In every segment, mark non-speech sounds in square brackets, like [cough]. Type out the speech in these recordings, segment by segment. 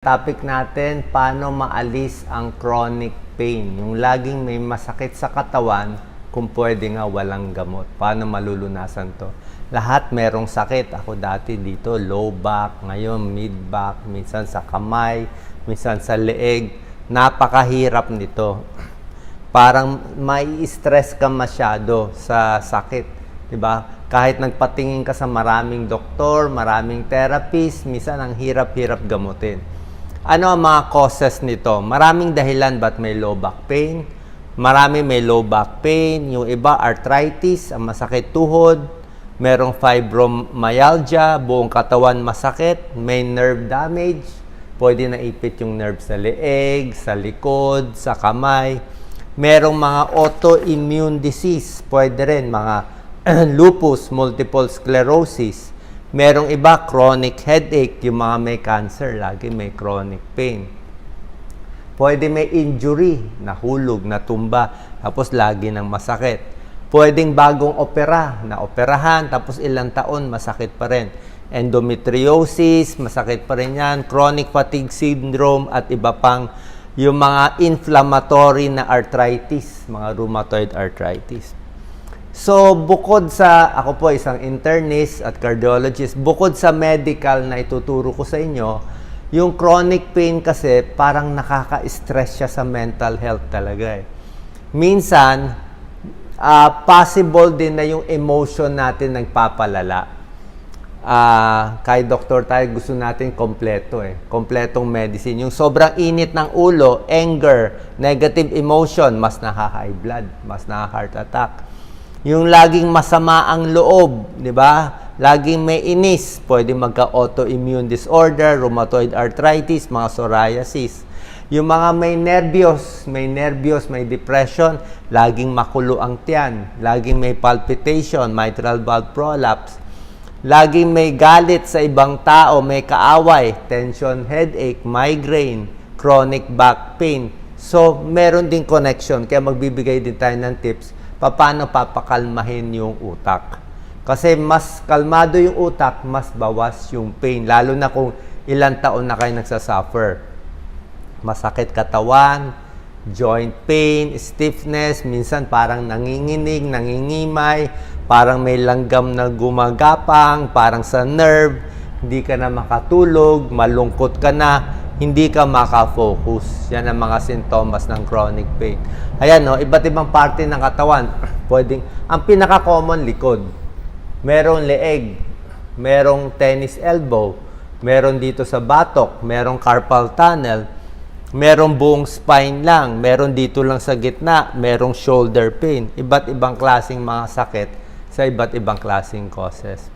Topic natin, paano maalis ang chronic pain. Yung laging may masakit sa katawan, kung pwede nga walang gamot. Paano malulunasan to? Lahat merong sakit. Ako dati dito, low back, ngayon mid back, minsan sa kamay, minsan sa leeg. Napakahirap nito. Parang mai stress ka masyado sa sakit. 'di ba? Kahit nagpatingin ka sa maraming doktor, maraming therapist, minsan ang hirap-hirap gamutin. Ano ang mga causes nito? Maraming dahilan ba't may low back pain. Marami may low back pain. Yung iba, arthritis, ang masakit tuhod. Merong fibromyalgia, buong katawan masakit. May nerve damage. Pwede na ipit yung nerve sa leeg, sa likod, sa kamay. Merong mga autoimmune disease. Pwede rin mga [clears throat] lupus, multiple sclerosis. Merong iba, chronic headache, yung mga may cancer, lagi may chronic pain. Pwede may injury, nahulog, natumba, tapos lagi nang masakit. Pwedeng bagong opera, na operahan, tapos ilang taon, masakit pa rin. Endometriosis, masakit pa rin yan. Chronic fatigue syndrome, at iba pang yung mga inflammatory na arthritis, mga rheumatoid arthritis. So, bukod sa, ako po isang internist at cardiologist, bukod sa medical na ituturo ko sa inyo, yung chronic pain kasi parang nakaka-stress siya sa mental health talaga eh. Minsan, ah, possible din na yung emotion natin nagpapalala. Ah, kay doktor tayo gusto natin kompleto eh. Kompletong medicine. Yung sobrang init ng ulo, anger, negative emotion, mas nakaka-high blood, mas nakaka-heart attack. Yung laging masama ang loob, di ba? Laging may inis, pwede magka-autoimmune disorder, rheumatoid arthritis, mga psoriasis. Yung mga may nervyos, may nervyos, may depression, laging makulo ang tiyan, laging may palpitation, mitral valve prolapse, laging may galit sa ibang tao, may kaaway, tension, headache, migraine, chronic back pain. So, meron din connection. Kaya magbibigay din tayo ng tips paano papakalmahin yung utak. Kasi mas kalmado yung utak, mas bawas yung pain. Lalo na kung ilang taon na kayo nagsasuffer. Masakit katawan, joint pain, stiffness, minsan parang nanginginig, nangingimay, parang may langgam na gumagapang, parang sa nerve, hindi ka na makatulog, malungkot ka na, hindi ka makafocus. Yan ang mga sintomas ng chronic pain. Ayan, no, iba't ibang parte ng katawan. [clears throat] Pwedeng, ang pinaka-common, likod. Merong leeg, merong tennis elbow, meron dito sa batok, merong carpal tunnel, merong buong spine lang, meron dito lang sa gitna, merong shoulder pain. Iba't ibang klaseng mga sakit sa iba't ibang klaseng causes.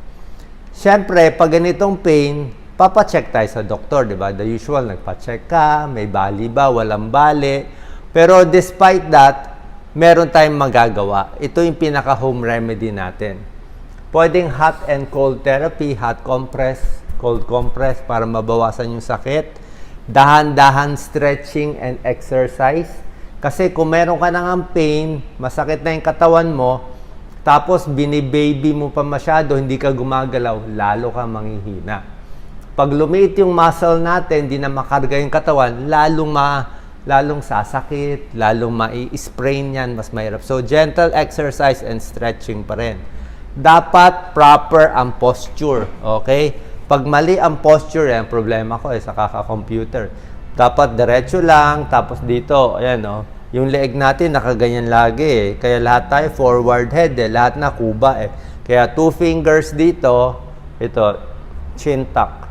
Siyempre, pag ganitong pain, papacheck tayo sa doktor, di ba? The usual, nagpa-check ka, may bali ba, walang bali. Pero despite that, meron tayong magagawa. Ito yung pinaka-home remedy natin. Pwedeng hot and cold therapy, hot compress, cold compress para mabawasan yung sakit. Dahan-dahan stretching and exercise. Kasi kung meron ka nang pain, masakit na yung katawan mo, tapos binibaby mo pa masyado, hindi ka gumagalaw, lalo ka manghihina. Pag lumiit yung muscle natin, hindi na makarga yung katawan, lalong ma lalong sasakit, lalong mai-sprain yan, mas mahirap. So, gentle exercise and stretching pa rin. Dapat proper ang posture, okay? Pag mali ang posture, yan, problema ko eh, sa kaka-computer. Dapat diretso lang, tapos dito, ayan no, yung leeg natin nakaganyan lagi eh. Kaya lahat tayo forward head eh, lahat na kuba eh. Kaya two fingers dito, ito, chin tuck.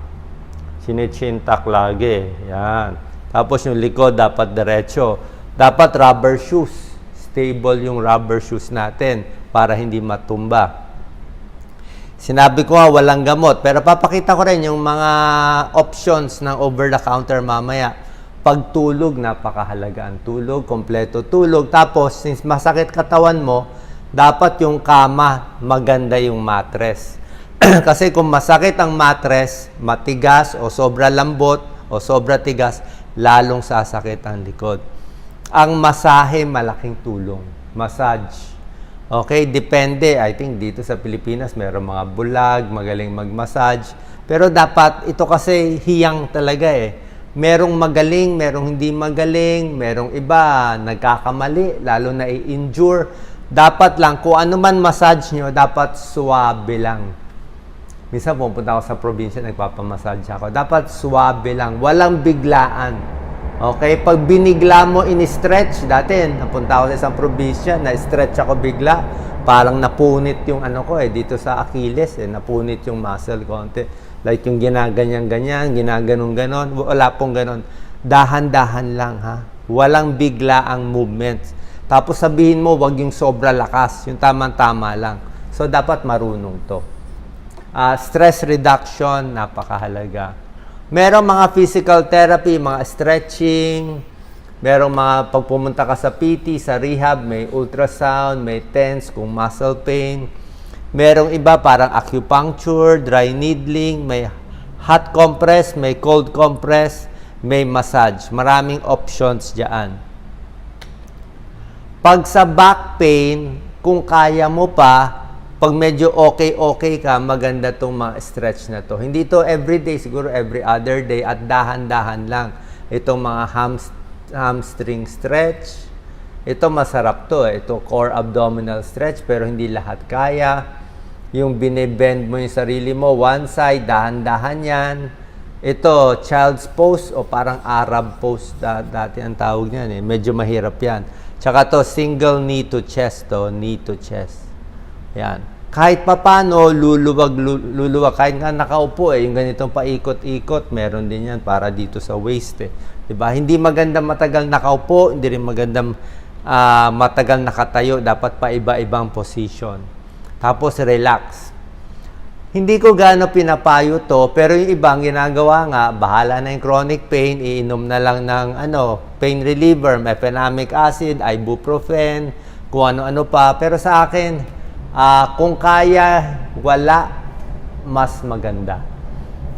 Chini-chin tuck lagi. Yan. Tapos yung likod dapat diretso. Dapat rubber shoes. Stable yung rubber shoes natin para hindi matumba. Sinabi ko nga walang gamot, pero papakita ko rin yung mga options ng over-the-counter mamaya. Pagtulog, napakahalaga ang tulog, kompleto tulog. Tapos, since masakit katawan mo, dapat yung kama, maganda yung mattress. [clears throat] Kasi kung masakit ang mattress, matigas o sobra lambot o sobra tigas, lalong sasakit ang likod. Ang masahe, malaking tulong. Massage. Okay, depende. I think dito sa Pilipinas, meron mga bulag, magaling mag-massage. Pero dapat, ito kasi hiyang talaga eh. Merong magaling, merong hindi magaling, merong iba nagkakamali, lalo na i-injure. Dapat lang, kung ano man massage nyo, dapat suwabe lang. Minsan pumunta ako sa probinsya, nagpapamassage ako. Dapat suwabe lang, walang biglaan. Okay? Pag binigla mo, in-stretch, dati napunta ako sa isang probinsya, na-stretch ako bigla, parang napunit yung ano ko eh, dito sa Achilles eh, napunit yung muscle konti. Like yung ginaganyan-ganyan, ginaganon-ganon, wala pong ganon. Dahan-dahan lang ha. Walang bigla ang movements. Tapos sabihin mo, wag yung sobra lakas, yung tamang-tama lang. So dapat marunong to. Ah, stress reduction, napakahalaga. Merong mga physical therapy, mga stretching, merong mga pagpumunta ka sa PT, sa rehab, may ultrasound, may TENS kung muscle pain. Merong iba parang acupuncture, dry needling, may hot compress, may cold compress, may massage. Maraming options diyan. Pag sa back pain, kung kaya mo pa, pag medyo okay-okay ka, maganda tong mga stretch na to. Hindi to everyday, siguro every other day at dahan-dahan lang. Itong mga hams- hamstring stretch. Ito masarap to. eh. Ito core abdominal stretch pero hindi lahat kaya. Yung binibend mo yung sarili mo, one side, dahan-dahan yan. Ito, child's pose o parang Arab pose da- dati ang tawag niyan eh. Medyo mahirap yan. Tsaka to, single knee to chest to, knee to chest. Yan. Kahit papano, luluwag, lu- luluwag. Kahit nga nakaupo eh, yung ganitong paikot-ikot, meron din yan para dito sa waist eh. Diba? Hindi maganda matagal nakaupo, hindi rin maganda ah, matagal nakatayo. Dapat pa iba-ibang position. Tapos relax. Hindi ko gaano pinapayo to, pero yung ibang ginagawa nga, bahala na yung chronic pain, iinom na lang ng ano, pain reliever, mefenamic acid, ibuprofen, kung ano-ano pa. Pero sa akin, ah, kung kaya, wala, mas maganda.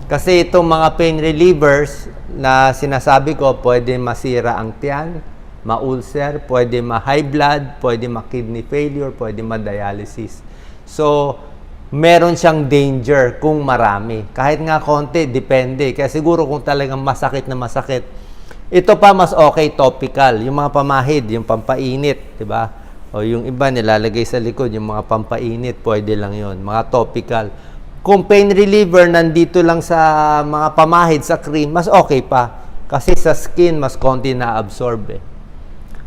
Kasi itong mga pain relievers na sinasabi ko, pwede masira ang tiyan, ma-ulcer, pwede ma-high blood, pwede ma-kidney failure, pwede ma-dialysis. So, meron siyang danger kung marami. Kahit nga konti, depende. Kaya siguro kung talagang masakit na masakit, ito pa mas okay topical. Yung mga pamahid, yung pampainit, di ba? O yung iba nilalagay sa likod, yung mga pampainit, pwede lang yon Mga topical. Kung pain reliever nandito lang sa mga pamahid, sa cream, mas okay pa. Kasi sa skin, mas konti na-absorb eh.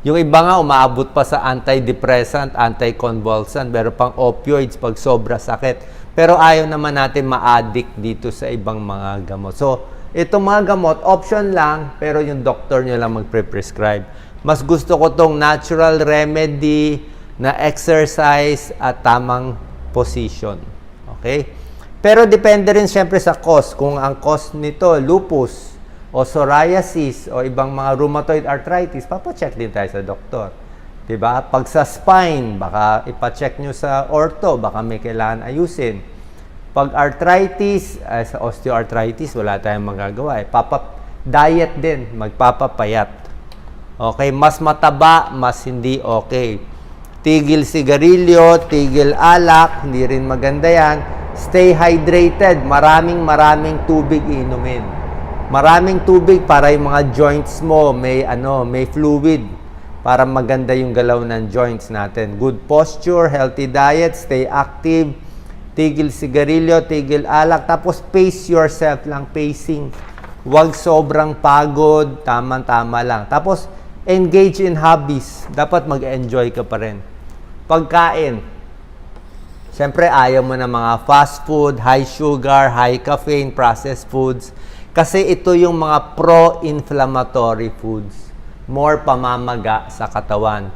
Yung iba nga, umaabot pa sa antidepressant, anticonvulsant, pero pang opioids pag sobra sakit. Pero ayaw naman natin ma-addict dito sa ibang mga gamot. So, itong mga gamot, option lang, pero yung doktor nyo lang magpre-prescribe. Mas gusto ko tong natural remedy na exercise at tamang position. Okay? Pero depende rin siyempre sa cause. Kung ang cause nito, lupus, o psoriasis o ibang mga rheumatoid arthritis, papacheck din tayo sa doktor. 'Di ba? Pag sa spine, baka ipa-check nyo sa ortho, baka may kailangan ayusin. Pag arthritis, eh, sa osteoarthritis, wala tayong magagawa. Eh. Papa, diet din, magpapapayat. Okay, mas mataba, mas hindi okay. Tigil sigarilyo, tigil alak, hindi rin maganda yan. Stay hydrated, maraming maraming tubig inumin. Maraming tubig para yung mga joints mo may ano, may fluid para maganda yung galaw ng joints natin. Good posture, healthy diet, stay active, tigil sigarilyo, tigil alak, tapos pace yourself lang, pacing. Huwag sobrang pagod, tamang-tama lang. Tapos engage in hobbies. Dapat mag-enjoy ka pa rin. Pagkain. Siyempre, ayaw mo ng mga fast food, high sugar, high caffeine, processed foods. Kasi ito yung mga pro-inflammatory foods. More pamamaga sa katawan.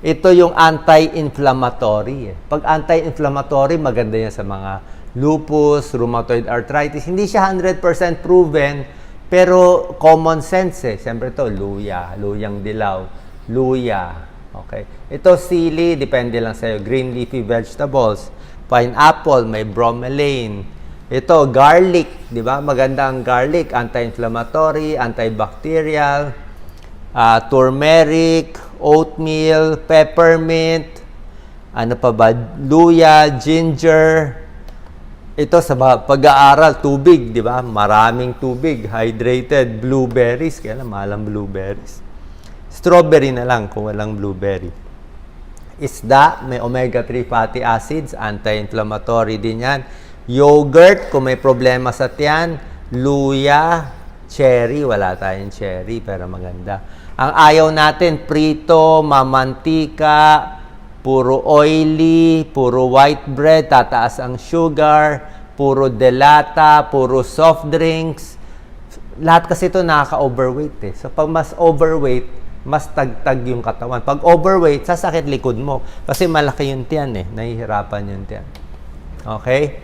Ito yung anti-inflammatory. eh. Pag anti-inflammatory, maganda yan sa mga lupus, rheumatoid arthritis. Hindi siya 100% proven, pero common sense eh. Siyempre to luya, luyang dilaw, luya. Okay. Ito sili, depende lang sa'yo. Green leafy vegetables. Pineapple, may bromelain. Ito, garlic, di ba? Maganda ang garlic, anti-inflammatory, antibacterial, ah, turmeric, oatmeal, peppermint, ano pa ba, luya, ginger. Ito sa pag-aaral, tubig, di ba? Maraming tubig, hydrated, blueberries, kaya lang mahal blueberries. Strawberry na lang kung walang blueberry. Isda, may omega-3 fatty acids, anti-inflammatory din yan. Yogurt, kung may problema sa tiyan. Luya, cherry, wala tayong cherry, pero maganda. Ang ayaw natin, prito, mamantika, puro oily, puro white bread, tataas ang sugar, puro delata, puro soft drinks. Lahat kasi ito nakaka-overweight eh. So pag mas overweight, mas tagtag yung katawan. Pag overweight, sasakit likod mo. Kasi malaki yung tiyan eh. Nahihirapan yung tiyan. Okay?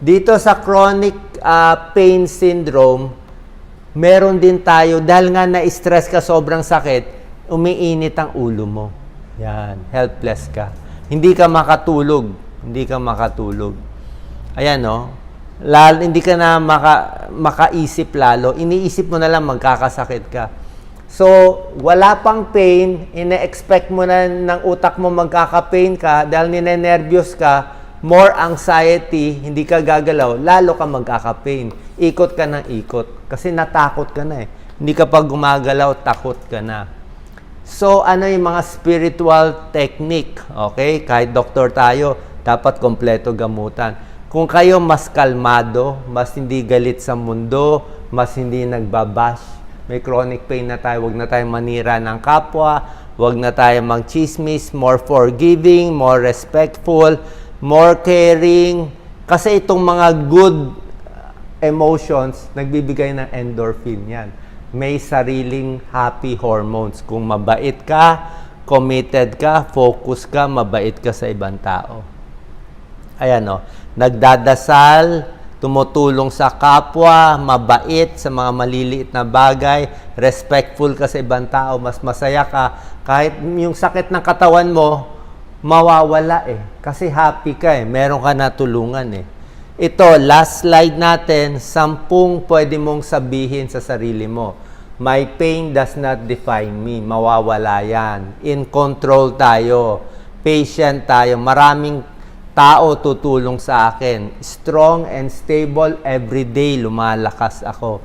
Dito sa chronic ah, pain syndrome, meron din tayo, dahil nga na-stress ka sobrang sakit, umiinit ang ulo mo. Yan, helpless ka. Hindi ka makatulog. Hindi ka makatulog. Ayan, no? Lalo, hindi ka na maka, makaisip lalo. Iniisip mo na lang magkakasakit ka. So, wala pang pain, ine-expect mo na ng utak mo magkaka-pain ka dahil ninenervyos ka, more anxiety, hindi ka gagalaw, lalo ka magkaka-pain. Ikot ka ng ikot kasi natakot ka na eh. Hindi ka pa gumagalaw, takot ka na. So, ano yung mga spiritual technique? Okay? Kahit doktor tayo, dapat kompleto gamutan. Kung kayo mas kalmado, mas hindi galit sa mundo, mas hindi nagbabash, may chronic pain na tayo, wag na tayong manira ng kapwa, wag na tayong mag-chismis, more forgiving, more respectful, more caring. Kasi itong mga good emotions, nagbibigay ng endorphin yan. May sariling happy hormones. Kung mabait ka, committed ka, focus ka, mabait ka sa ibang tao. Ayan o, nagdadasal, tumutulong sa kapwa, mabait sa mga maliliit na bagay, respectful ka sa ibang tao, mas masaya ka. Kahit yung sakit ng katawan mo, mawawala eh. Kasi happy ka eh, meron ka natulungan eh. Ito, last slide natin, sampung pwede mong sabihin sa sarili mo. My pain does not define me. Mawawala yan. In control tayo. Patient tayo. Maraming tao tutulong sa akin. Strong and stable every day lumalakas ako.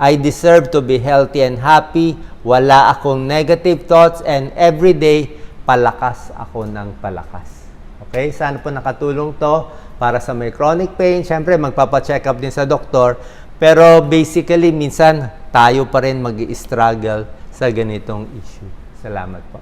I deserve to be healthy and happy. Wala akong negative thoughts and every day palakas ako ng palakas. Okay? Sana po nakatulong to para sa may chronic pain. Siyempre, magpapacheck up din sa doktor. Pero basically, minsan tayo pa rin mag struggle sa ganitong issue. Salamat po.